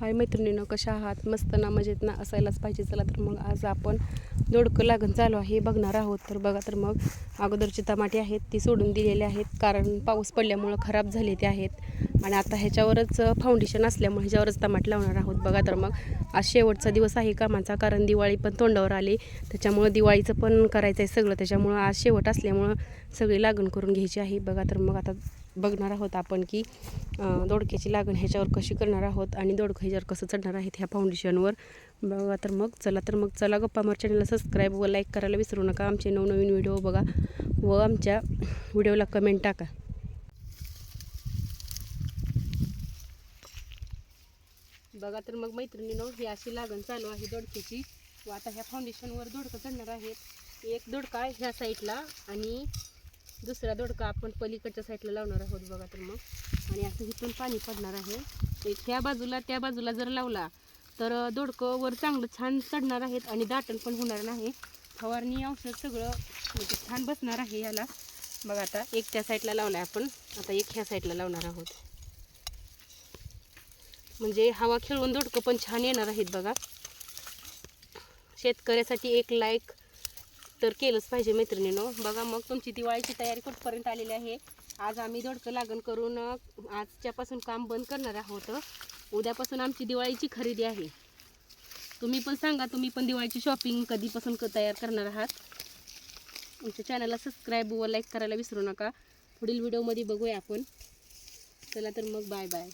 हाय मैत्रिणीनं कशा आहात? मस्त ना मजेत ना? असायलाच पाहिजे. चला तर मग आज आपण दोडकं लागण चालू आहे. बघणार आहोत. तर बघा तर मग अगोदरची टमाटे आहेत ती सोडून दिलेले आहेत. कारण पाऊस पडल्यामुळं खराब झाले ते आहेत. आणि आता ह्याच्यावरच फाउंडेशन असल्यामुळे ह्याच्यावरच टमाट लावणार आहोत. बघा तर मग आज शेवटचा दिवस आहे कामाचा कारण दिवाळी पण तोंडावर आली. त्याच्यामुळं दिवाळीचं पण करायचं आहे सगळं. त्याच्यामुळं आज शेवट असल्यामुळं सगळी लागण करून घ्यायची आहे. बघा तर मग आता बघणार आहोत आपण की दोडक्याची लागण ह्याच्यावर कशी करणार आहोत आणि दोडकं ह्याच्यावर कसं चढणार आहेत ह्या फाउंडेशनवर बघा तर मग चला तर मग चला गप्पा मार चॅनलला सबस्क्राईब व लाईक करायला विसरू नका. आमचे नवनवीन व्हिडिओ बघा व आमच्या व्हिडिओला कमेंट टाका. बघा तर मग मैत्रिणीनो ही अशी लागण चालू आहे दोडक्याची व आता ह्या फाउंडेशनवर दोडकं चढणार आहेत. एक दोडका ह्या साईडला आणि दुसरा दोडका आपण पलीकडच्या साईडला लावणार आहोत बघा तर मग. आणि असं इथून पाणी पडणार आहे. एक ह्या बाजूला त्या बाजूला जर लावला तर दोडकं वर चांगलं छान चढणार आहेत आणि दाटण पण होणार नाही. फवारणी औषध सगळं म्हणजे छान बसणार आहे याला. बघा आता एक त्या साईडला लावला आहे आपण. आता एक ह्या साईडला लावणार आहोत. म्हणजे हवा खेळून दोडकं पण छान येणार आहेत बघा. शेतकऱ्यासाठी एक लाईक तर केलंच पाहिजे मैत्रिणीनं. बघा मग तुमची दिवाळीची तयारी कुठपर्यंत आलेली आहे? आज आम्ही दोडकं लागण करून आजच्यापासून काम बंद करणार आहोत. उद्यापासून आमची दिवाळीची खरेदी आहे. तुम्ही पण सांगा तुम्ही पण दिवाळीची शॉपिंग कधीपासून क तयार करणार आहात? आमच्या चॅनलला सबस्क्राईब व लाईक करायला विसरू नका. पुढील व्हिडिओमध्ये बघूया आपण. चला तर मग बाय बाय